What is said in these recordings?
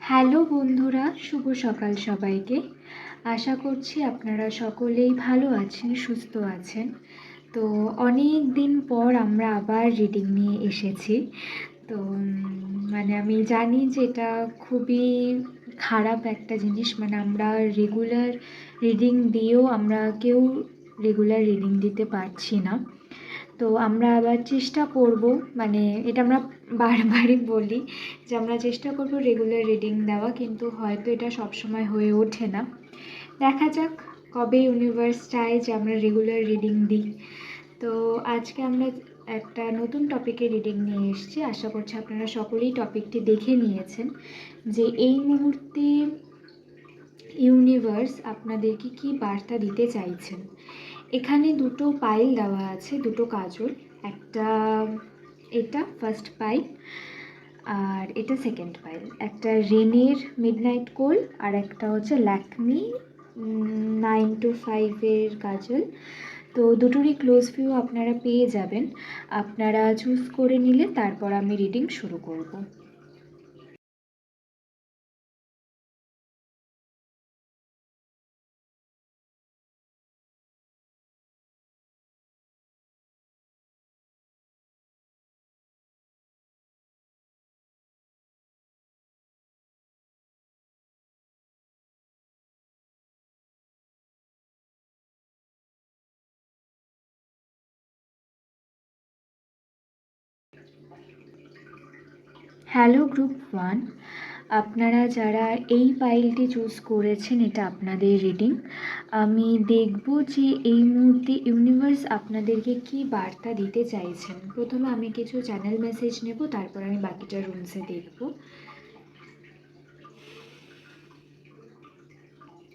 Hello বন্ধুরা শুভ সকাল সবাইকে। আশা করছি আপনারা সকলেই ভালো আছেন, সুস্থ আছেন। তো অনেক দিন পর আমরা আবার রিডিং নিয়ে এসেছি। তো মানে আমি জানি যে এটা খুবই খারাপ একটা জিনিস মানে আমরা রেগুলার রিডিং দিয়েও আমরা কেউ রেগুলার রিডিং দিতে পারছি না। তো আমরা আবার চেষ্টা করব মানে এটা আমরা বারবারই বলি যে আমরা চেষ্টা করব রেগুলার রিডিং দেওয়া, কিন্তু হয়তো এটা সবসময় হয়ে ওঠে না। দেখা যাক কবে ইউনিভার্স চায় যে আমরা রেগুলার রিডিং দিই। তো আজকে আমরা একটা নতুন টপিকে রিডিং নিয়ে এসেছি। আশা করছি আপনারা সকলেই টপিকটি দেখে নিয়েছেন যে এই মুহূর্তে ইউনিভার্স আপনাদেরকে কি বার্তা দিতে চাইছেন? এখানে দুটো পাইল দেওয়া আছে, দুটো কাজল। একটা এটা ফার্স্ট পাইল আর এটা সেকেন্ড পাইল একটা রেনের মিডনাইট কোল আর একটা হচ্ছে ল্যাকমি নাইন টু ফাইভের কাজল। তো দুটোরই ক্লোজ ভিউ আপনারা পেয়ে যাবেন। আপনারা চুজ করে নিলে তারপর আমি রিডিং শুরু করব। হ্যালো গ্রুপ ওয়ান, আপনারা যারা এই ফাইলটি চুজ করেছেন, এটা আপনাদের রিডিং। আমি দেখব যে এই মুহূর্তে ইউনিভার্স আপনাদেরকে কি বার্তা দিতে চাইছেন। প্রথমে আমি কিছু চ্যানেল মেসেজ নেব, তারপর আমি বাকিটা রুমসে দেখব।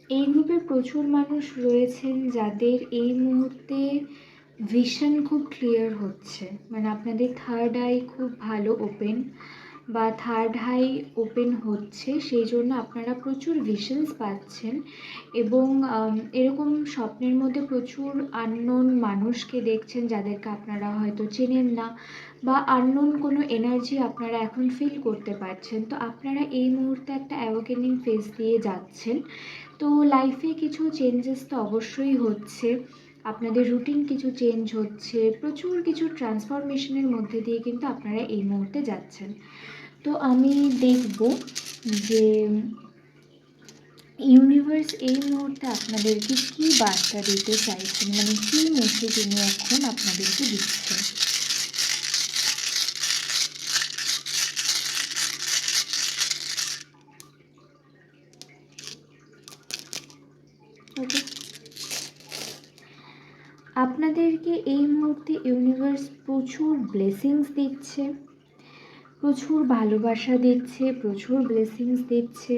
এই গ্রুপে প্রচুর মানুষ রয়েছেন যাদের এই মুহূর্তে ভিশন খুব ক্লিয়ার হচ্ছে। মানে আপনাদের থার্ড আই খুব ভালো ওপেন। বা থার্ড হাই ওপেন হচ্ছে, সেই জন্য আপনারা প্রচুর ভিশনস পাচ্ছেন এবং এরকম স্বপ্নের মধ্যে প্রচুর আননোন মানুষকে দেখছেন যাদেরকে আপনারা হয়তো চেনেন না বা আননোন কোনো এনার্জি আপনারা এখন ফিল করতে পারছেন। তো আপনারা এই মুহূর্তে একটা অ্যাওয়াকেনিং ফেজ দিয়ে যাচ্ছেন। তো লাইফে কিছু চেঞ্জেস তো অবশ্যই হচ্ছে। আপনাদের রুটিন কিছু চেঞ্জ হচ্ছে। প্রচুর কিছু ট্রান্সফরমেশনের মধ্যে দিয়ে কিন্তু আপনারা এই মুহূর্তে যাচ্ছেন। তো আমি দেখব যে ইউনিভার্স এই মুহূর্তে আপনাদেরকে কী বার্তা দিতে চাইছেন? মানে কী মেসেজ উনি এখন আপনাদেরকে দিচ্ছেন? আপনাদেরকে এই মুহূর্তে ইউনিভার্স প্রচুর ব্লেসিংস দিচ্ছে। প্রচুর ভালোবাসা দিচ্ছে, প্রচুর ব্লেসিংস দিচ্ছে,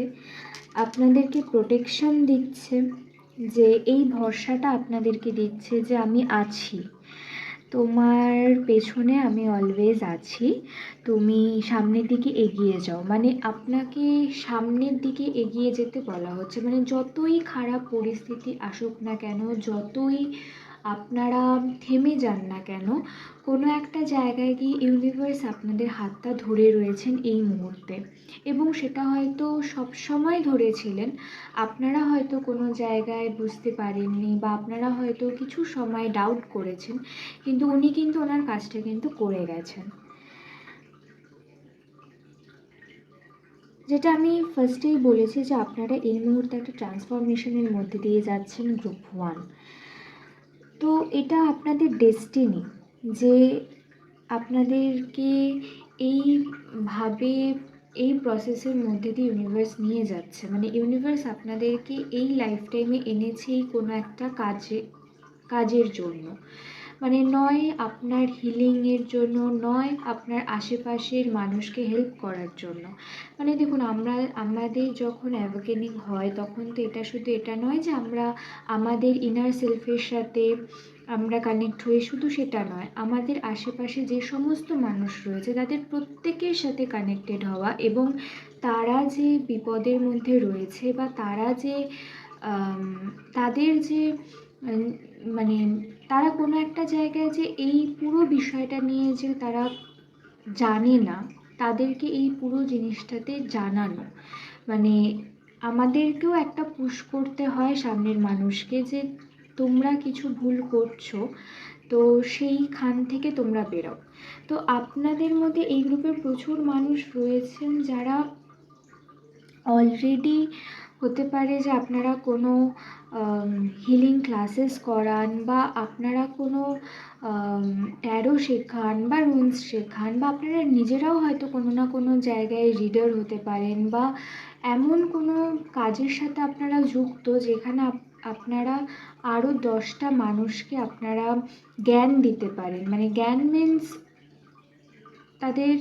আপনাদেরকে প্রোটেকশন দিচ্ছে, যে এই ভরসাটা আপনাদেরকে দিচ্ছে যে আমি আছি। তোমার পেছনে আমি অলওয়েজ আছি, তুমি সামনের দিকে এগিয়ে যাও। মানে আপনাকে সামনের দিকে এগিয়ে যেতে বলা হচ্ছে। মানে যতই খারাপ পরিস্থিতি আসুক না কেন, যতই আপনারা থেমে যান না কেন? কোনো একটা জায়গায় গিয়ে ইউনিভার্স আপনাদের হাতটা ধরে রয়েছেন এই মুহূর্তে। এবং সেটা হয়তো সব সময় ধরেছিলেন। আপনারা হয়তো কোনো জায়গায় বুঝতে পারেননি বা আপনারা হয়তো কিছু সময় ডাউট করেছেন, কিন্তু উনি কিন্তু ওনার কাজটা কিন্তু করে গেছেন। যেটা আমি ফার্স্টেই বলেছি যে আপনারা এই মুহূর্তে একটা ট্রান্সফরমেশনের মধ্যে দিয়ে যাচ্ছেন গ্রুপ ওয়ান তো এটা আপনাদের ডেস্টিনি যে আপনাদেরকে এইভাবে এই প্রসেসের মধ্যে দিয়ে ইউনিভার্স নিয়ে যাচ্ছে। মানে ইউনিভার্স আপনাদেরকে এই লাইফ টাইমে এনেছেই কোনো একটা কাজে, কাজের জন্য। মানে নয় আপনার হিলিংয়ের জন্য, নয় আপনার আশেপাশের মানুষকে হেল্প করার জন্য। মানে দেখুন, আমরা, আমাদের যখন অ্যাওয়াকেনিং হয়, তখন তো এটা শুধু এটা নয় যে আমরা আমাদের ইনার সেলফের সাথে আমরা কানেক্ট হয়ে শুধু সেটা নয়। আমাদের আশেপাশে যে সমস্ত মানুষ রয়েছে, তাদের প্রত্যেকের সাথে কানেক্টেড হওয়া এবং তারা যে বিপদের মধ্যে রয়েছে বা তারা যে তাদের যে মানে তারা কোনো একটা জায়গায় যে এই পুরো বিষয়টা নিয়ে যে তারা জানে না, তাদেরকে এই পুরো জিনিসটাতে জানানো। মানে আমাদেরকেও একটা পুশ করতে হয় সামনের মানুষকে যে তোমরা কিছু ভুল করছ, তো সেইখান থেকে তোমরা বেরো তো আপনাদের মধ্যে এই গ্রুপের প্রচুর মানুষ রয়েছেন যারা অলরেডি হতে পারে যে আপনারা কোনো হিলিং ক্লাসেস করান বা আপনারা কোনো ট্যারো শেখান বা রুলস শেখান বা আপনারা নিজেরাও হয়তো কোনো না কোনো জায়গায় রিডার হতে পারেন বা এমন কোনো কাজের সাথে আপনারা যুক্ত যেখানে আপ- আপনারা আরও দশটা মানুষকে আপনারা জ্ঞান দিতে পারেন। মানে জ্ঞান মিন্স তাদের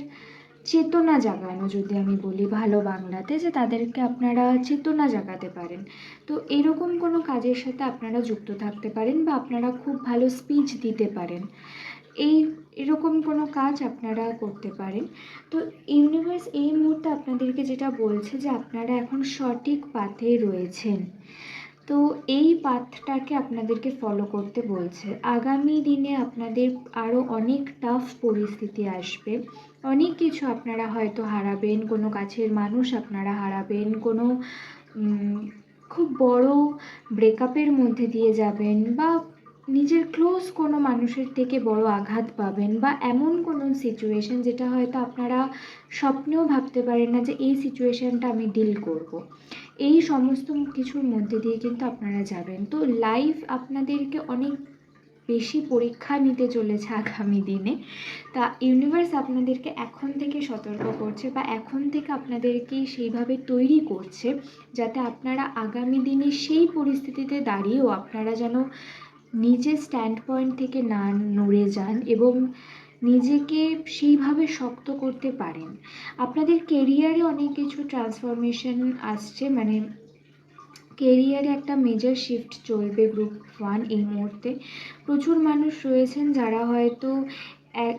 চেতনা জাগানো যদি আমি বলি ভালো বাংলাতে যে তাদেরকে আপনারা চেতনা জাগাতে পারেন। তো এরকম কোনো কাজের সাথে আপনারা যুক্ত থাকতে পারেন বা আপনারা খুব ভালো স্পিচ দিতে পারেন। এই এরকম কোনো কাজ আপনারা করতে পারেন। তো ইউনিভার্স এই মুহূর্তে আপনাদেরকে যেটা বলছে যে আপনারা এখন সঠিক পাথে রয়েছেন। তো এই পাথটাকে আপনাদেরকে ফলো করতে বলছে আগামী দিনে আপনাদের আরও অনেক টাফ পরিস্থিতি আসবে অনেক কিছু আপনারা হয়তো হারাবেন, কোনো কাছের মানুষ আপনারা হারাবেন, কোনো খুব বড় ব্রেকআপের মধ্যে দিয়ে যাবেন বা নিজের ক্লোজ কোনো মানুষের থেকে বড় আঘাত পাবেন বা এমন কোনো সিচুয়েশন যেটা হয়তো আপনারা স্বপ্নেও ভাবতে পারেন না যে এই সিচুয়েশানটা আমি ডিল করব। এই সমস্ত কিছুর মধ্যে দিয়ে কিন্তু আপনারা যাবেন। তো লাইফ আপনাদেরকে অনেক বেশি পরীক্ষা নিতে চলেছে আগামী দিনে। তা ইউনিভার্স আপনাদেরকে এখন থেকে সতর্ক করছে বা এখন থেকে আপনাদেরকে সেইভাবে তৈরি করছে যাতে আপনারা আগামী দিনে সেই পরিস্থিতিতে দাঁড়িয়েও আপনারা যেন নিজের স্ট্যান্ড পয়েন্ট থেকে না নড়ে যান এবং নিজেকে সেইভাবে শক্ত করতে পারেন। আপনাদের কেরিয়ারে অনেক কিছু ট্রান্সফরমেশন আসছে মানে কেরিয়ারে একটা মেজর শিফট চলবে গ্রুপ ওয়ান এই মুহূর্তে। প্রচুর মানুষ রয়েছেন যারা হয়তো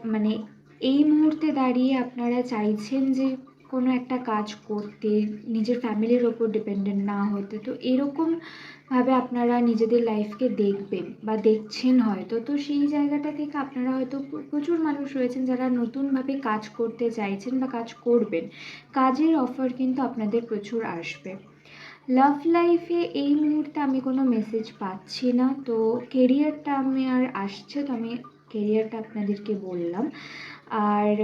মানে এই মুহূর্তে দাঁড়িয়ে আপনারা চাইছেন যে কোনো একটা কাজ করতে নিজের ফ্যামিলির ওপর ডিপেন্ডেন্ট না হতে, তো এরকমভাবে আপনারা নিজেদের লাইফকে দেখবেন বা দেখছেন হয়তো, তো সেই জায়গাটা থেকে আপনারা হয়তো প্রচুর মানুষ রয়েছেন যারা নতুনভাবে কাজ করতে চাইছেন বা কাজ করবেন। কাজের অফার কিন্তু আপনাদের প্রচুর আসবে। লাভ লাইফে এই মুহূর্তে আমি কোনো মেসেজ পাচ্ছি না, তো কেরিয়ারটা আমি আর আসছে, তো আমি কেরিয়ারটা আপনাদেরকে বললাম। আর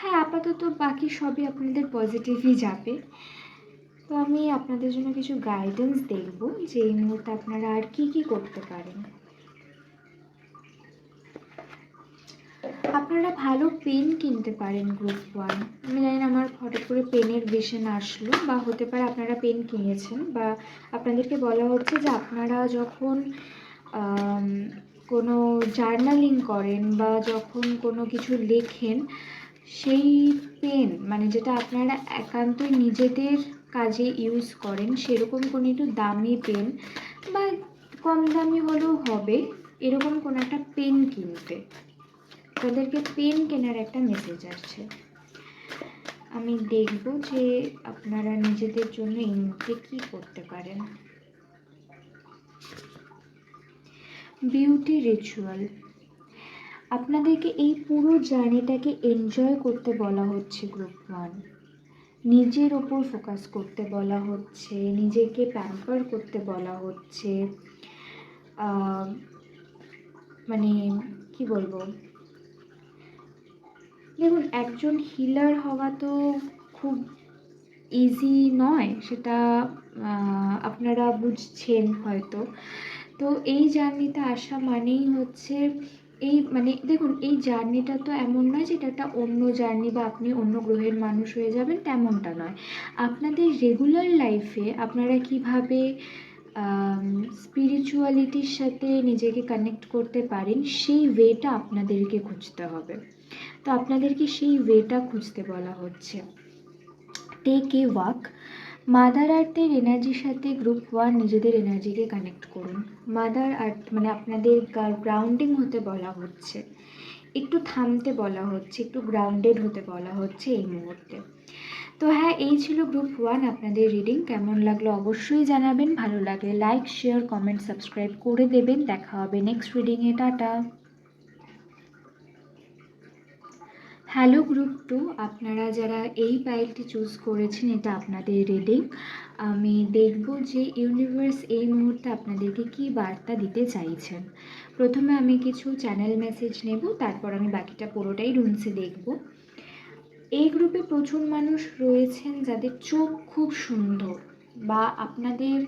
হ্যাঁ আপাতত বাকি সবই আপনাদের পজিটিভই যাবে। তো আমি আপনাদের জন্য কিছু গাইডেন্স দেখব যে এই মুহূর্তে আপনারা আর কি কি করতে পারেন। আপনারা ভালো পেন কিনতে পারেন গ্রুপ ওয়ান আমি জানি আমার হঠাৎ করে পেনের বেশন আসলো বা হতে পারে আপনারা পেন কিনেছেন বা আপনাদেরকে বলা হচ্ছে যে আপনারা যখন কোনো জার্নালিং করেন বা যখন কোনো কিছু লেখেন সেই পেন মানে যেটা আপনারা একান্তই নিজেদের কাজে ইউজ করেন, সেরকম কোনো একটু দামি পেন বা কম দামি হলেও হবে, এরকম কোনো একটা পেন কিনতে। তাদেরকে পেন কেনার একটা মেসেজ আসছে। আমি দেখব যে আপনারা নিজেদের জন্য এই মুহূর্তে কী করতে পারেন। বিউটি রিচুয়াল আপনাদেরকে এই পুরো জার্নিটাকে এনজয় করতে বলা হচ্ছে গ্রুপ ওয়ান নিজের ওপর ফোকাস করতে বলা হচ্ছে, নিজেকে প্যাম্পার করতে বলা হচ্ছে। মানে কি বলব? দেখুন, একজন হিলার হওয়া তো খুব ইজি নয়, সেটা আপনারা বুঝছেন হয়তো। তো এই জার্নিতে আসা মানেই হচ্ছে এই মানে দেখুন, এই জার্নিটা তো এমন নয় যে এটা একটা অন্য জার্নি বা আপনি অন্য গ্রহের মানুষ হয়ে যাবেন, তেমনটা নয়। আপনাদের রেগুলার লাইফে আপনারা কীভাবে স্পিরিচুয়ালিটির সাথে নিজেকে কানেক্ট করতে পারেন, সেই ওয়েটা আপনাদেরকে খুঁজতে হবে। তো আপনাদেরকে সেই ওয়েটা খুঁজতে বলা হচ্ছে। টেক এ ওয়াক মাদার আর্থের এনার্জির সাথে গ্রুপ ওয়ান নিজেদের এনার্জিকে কানেক্ট করুন। মাদার আর্থ মানে আপনাদের গ্রাউন্ডিং হতে বলা হচ্ছে। একটু থামতে বলা হচ্ছে, একটু গ্রাউন্ডেড হতে বলা হচ্ছে এই মুহূর্তে। তো হ্যাঁ এই ছিল গ্রুপ ওয়ান আপনাদের রিডিং কেমন লাগল অবশ্যই জানাবেন। ভালো লাগলে লাইক শেয়ার কমেন্ট সাবস্ক্রাইব করে দেবেন। দেখা হবে নেক্সট রিডিংয়ে টাটা! হ্যালো গ্রুপ টু আপনারা যারা এই পাইলটি চুজ করেছেন, এটা আপনাদের রিডিং আমি দেখব যে ইউনিভার্স এই মুহূর্তে আপনাদেরকে কি বার্তা দিতে চাইছেন। প্রথমে আমি কিছু চ্যানেল মেসেজ নেব, তারপর আমি বাকিটা পুরোটাই রুমসে দেখব। এই গ্রুপে প্রচুর মানুষ রয়েছেন যাদের চোখ খুব সুন্দর বা আপনাদের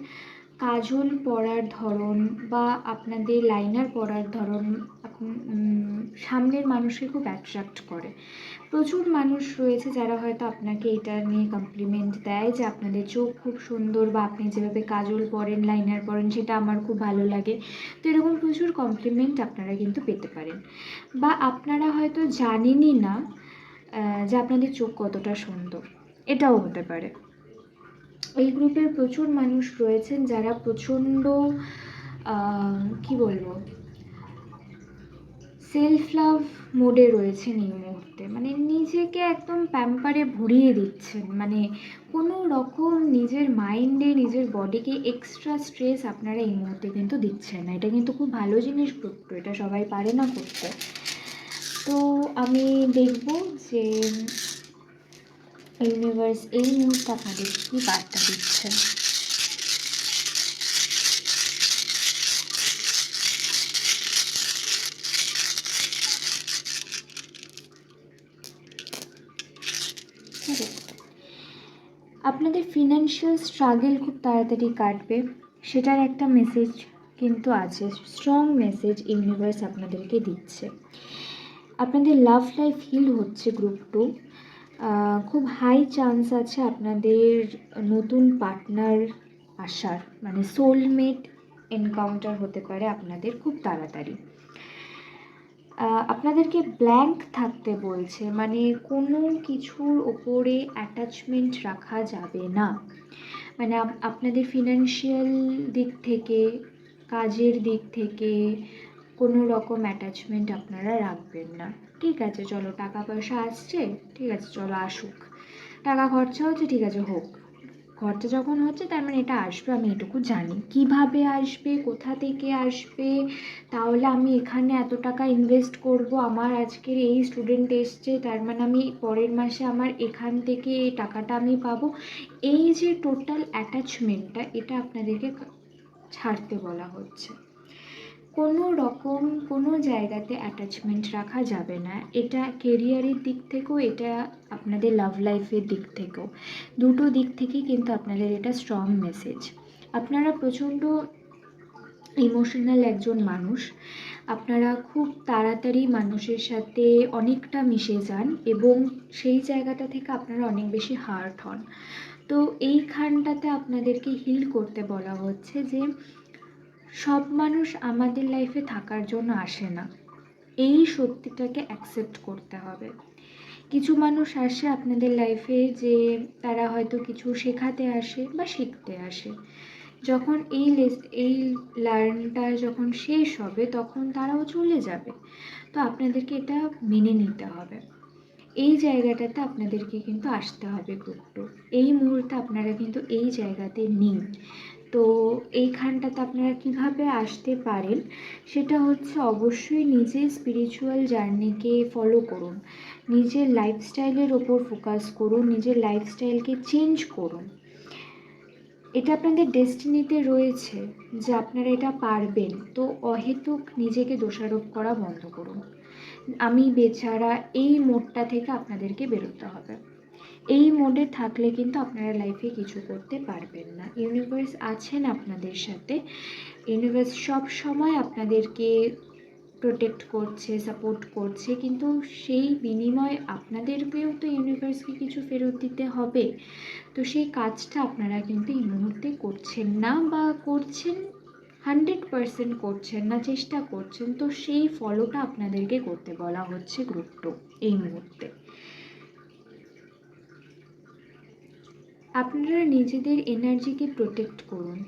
কাজল পরার ধরন বা আপনাদের লাইনার পরার ধরন সামনের মানুষকে খুব অ্যাট্রাক্ট করে। প্রচুর মানুষ রয়েছে যারা হয়তো আপনাকে এটা নিয়ে কমপ্লিমেন্ট দেয় যে আপনাদের চোখ খুব সুন্দর বা আপনি যেভাবে কাজল পরেন লাইনার পরেন সেটা আমার খুব ভালো লাগে। তো এরকম প্রচুর কমপ্লিমেন্ট আপনারা কিন্তু পেতে পারেন। বা আপনারা হয়তো জানেনই না যে আপনাদের চোখ কতটা সুন্দর। এটাও হতে পারে। এই গ্রুপের প্রচুর মানুষ রয়েছেন যারা প্রচণ্ড কি বলব? সেলফ লাভ মোডে রয়েছেন এই মুহূর্তে। মানে নিজেকে একদম প্যাম্পারে ভরিয়ে দিচ্ছেন। মানে কোনো রকম নিজের মাইন্ডে নিজের বডিকে এক্সট্রা স্ট্রেস আপনারা এই মুহূর্তে কিন্তু দিচ্ছেন না। এটা কিন্তু খুব ভালো জিনিস করতো এটা সবাই পারে না করতে। তো আমি দেখব যে ইউনিভার্স এই মুহূর্তে আপনাদের কী বার্তা দিচ্ছে আপনাদের ফিনান্সিয়াল স্ট্রাগেল খুব তাড়াতাড়ি কাটবে। সেটার একটা মেসেজ কিন্তু আছে। স্ট্রং মেসেজ ইউনিভার্স আপনাদেরকে দিচ্ছে। আপনাদের লাভ লাইফ হিল হচ্ছে গ্রুপ টু খুব হাই চান্স আছে আপনাদের নতুন পার্টনার আসার। মানে সোলমেট এনকাউন্টার হতে পারে আপনাদের খুব তাড়াতাড়ি। আপনাদেরকে ব্ল্যাঙ্ক থাকতে বলছে মানে কোনো কিছুর ওপরে অ্যাটাচমেন্ট রাখা যাবে না। মানে আপনাদের ফিনান্সিয়াল দিক থেকে, কাজের দিক থেকে কোনো রকম অ্যাটাচমেন্ট আপনারা রাখবেন না। ঠিক আছে, চলো টাকা পয়সা আসছে, ঠিক আছে, চলো আসুক। টাকা খরচা হচ্ছে, ঠিক আছে, হোক। খরচা যখন হচ্ছে, তার মানে এটা আসবে, আমি এটুকু জানি। কীভাবে আসবে, কোথা থেকে আসবে, তাহলে আমি এখানে এত টাকা ইনভেস্ট করব, আমার আজকের এই স্টুডেন্ট এসছে, তার মানে আমি পরের মাসে আমার এখান থেকে টাকাটা আমি পাবো। এই যে টোটাল অ্যাটাচমেন্টটা এটা আপনাদেরকে ছাড়তে বলা হচ্ছে। কোনো রকম কোনো জায়গাতে অ্যাটাচমেন্ট রাখা যাবে না। এটা কেরিয়ারের দিক থেকেও, এটা আপনাদের লাভ লাইফের দিক থেকেও। দুটো দিক থেকেই কিন্তু আপনাদের এটা স্ট্রং মেসেজ আপনারা প্রচণ্ড ইমোশনাল একজন মানুষ। আপনারা খুব তাড়াতাড়ি মানুষের সাথে অনেকটা মিশে যান এবং সেই জায়গাটা থেকে আপনারা অনেক বেশি হার্ট হন। তো এইখানটাতে আপনাদেরকে হিল করতে বলা হচ্ছে যে সব মানুষ আমাদের লাইফে থাকার জন্য আসে না। এই সত্যিটাকে অ্যাকসেপ্ট করতে হবে। কিছু মানুষ আসে আপনাদের লাইফে যে তারা হয়তো কিছু শেখাতে আসে বা শিখতে আসে। যখন এই এই লার্নটা যখন শেষ হবে, তখন তারাও চলে যাবে। তো আপনাদেরকে এটা মেনে নিতে হবে। এই জায়গাটাতে আপনাদেরকে কিন্তু আসতে হবে গ্রুপ এই মুহূর্তে আপনারা কিন্তু এই জায়গাতে নেই। তো এইখানটাতে আপনারা কীভাবে আসতে পারেন? সেটা হচ্ছে অবশ্যই নিজের স্পিরিচুয়াল জার্নিকে ফলো করুন। নিজের লাইফস্টাইলের ওপর ফোকাস করুন, নিজের লাইফস্টাইলকে চেঞ্জ করুন। এটা আপনাদের ডেস্টিনিতে রয়েছে যে আপনারা এটা পারবেন, তো অহেতুক নিজেকে দোষারোপ করা বন্ধ করুন। আমি বেচারা এই মোডটা থেকে আপনাদেরকে বেরোতে হবে। এই মোডে থাকলে কিন্তু আপনারা লাইফে কিছু করতে পারবেন না। ইউনিভার্স আছেন আপনাদের সাথে। ইউনিভার্স সব সময় আপনাদেরকে প্রোটেক্ট করছে সাপোর্ট করছে, কিন্তু সেই বিনিময়ে আপনাদেরকেও তো ইউনিভার্সকে কিছু ফেরত দিতে হবে। তো সেই কাজটা আপনারা কিন্তু এই মুহূর্তে করছেন না বা করছেন হান্ড্রেড পারসেন্ট করছেন না, চেষ্টা করছেন। তো সেই ফলোটা আপনাদেরকে করতে বলা হচ্ছে গ্রুপ টু এই মুহূর্তে। আপনারা নিজেদের এনার্জিকে প্রোটেক্ট করুন।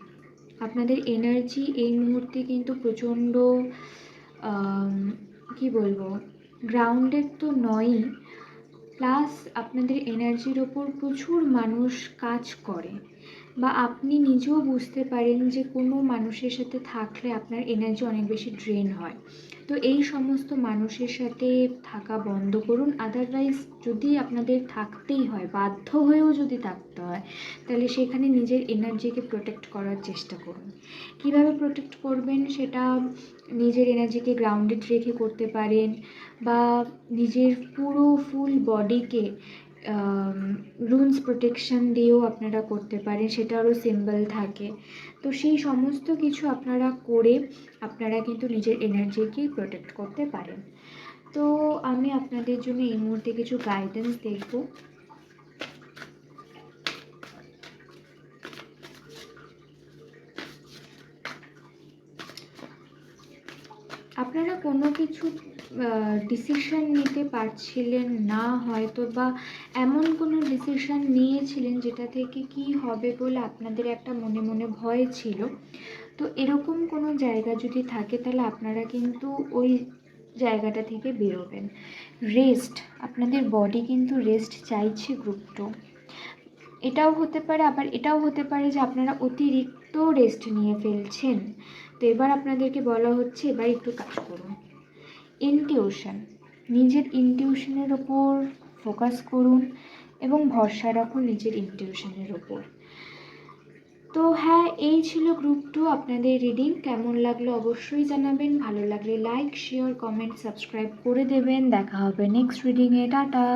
আপনাদের এনার্জি এই মুহূর্তে কিন্তু প্রচণ্ড কি বলব গ্রাউন্ডেড তো নয়ই প্লাস আপনাদের এনার্জির ওপর প্রচুর মানুষ কাজ করে। বা আপনি নিজেও বুঝতে পারেন যে কোনো মানুষের সাথে থাকলে আপনার এনার্জি অনেক বেশি ড্রেন হয়। তো এই সমস্ত মানুষের সাথে থাকা বন্ধ করুন। আদারওয়াইজ যদি আপনাদের থাকতেই হয়, বাধ্য হয়েও যদি থাকতে হয়, তাহলে সেখানে নিজের এনার্জিকে প্রোটেক্ট করার চেষ্টা করুন। কীভাবে প্রোটেক্ট করবেন সেটা নিজের এনার্জিকে গ্রাউন্ডেড রেখে করতে পারেন বা নিজের পুরো ফুল বডিকে রুনস প্রোটেকশন দিয়েও আপনারা করতে পারেন, সেটারও সিম্বল থাকে। তো সেই সমস্ত কিছু আপনারা করে আপনারা কিন্তু নিজের এনার্জিকে প্রোটেক্ট করতে পারেন। তো আমি আপনাদের জন্য এই মুহূর্তে কিছু গাইডেন্স দেখব। আপনারা কোনো কিছু ডিসিশন নিতে পারছিলেন না হয়তো বা এমন কোনো ডিসিশন নিয়েছিলেন যেটা থেকে কি হবে বলে আপনাদের একটা মনে মনে ভয় ছিল। তো এরকম কোনো জায়গা যদি থাকে তাহলে আপনারা কিন্তু ওই জায়গাটা থেকে বেরোবেন। রেস্ট আপনাদের বডি কিন্তু রেস্ট চাইছে গ্রুপ টু এটাও হতে পারে, আবার এটাও হতে পারে যে আপনারা অতিরিক্ত রেস্ট নিয়ে ফেলছেন। তো এবার আপনাদেরকে বলা হচ্ছে, এবার একটু কাজ করুন। ইনটিউশন নিজের ইনটিউশনের ওপর ফোকাস করুন এবং ভরসা রাখুন নিজের ইনটিউশনের ওপর তো হ্যাঁ এই ছিল গ্রুপ টু আপনাদের রিডিং কেমন লাগল অবশ্যই জানাবেন, ভালো লাগলে লাইক শেয়ার কমেন্ট সাবস্ক্রাইব করে দেবেন, দেখা হবে নেক্সট রিডিংয়ে টাটা।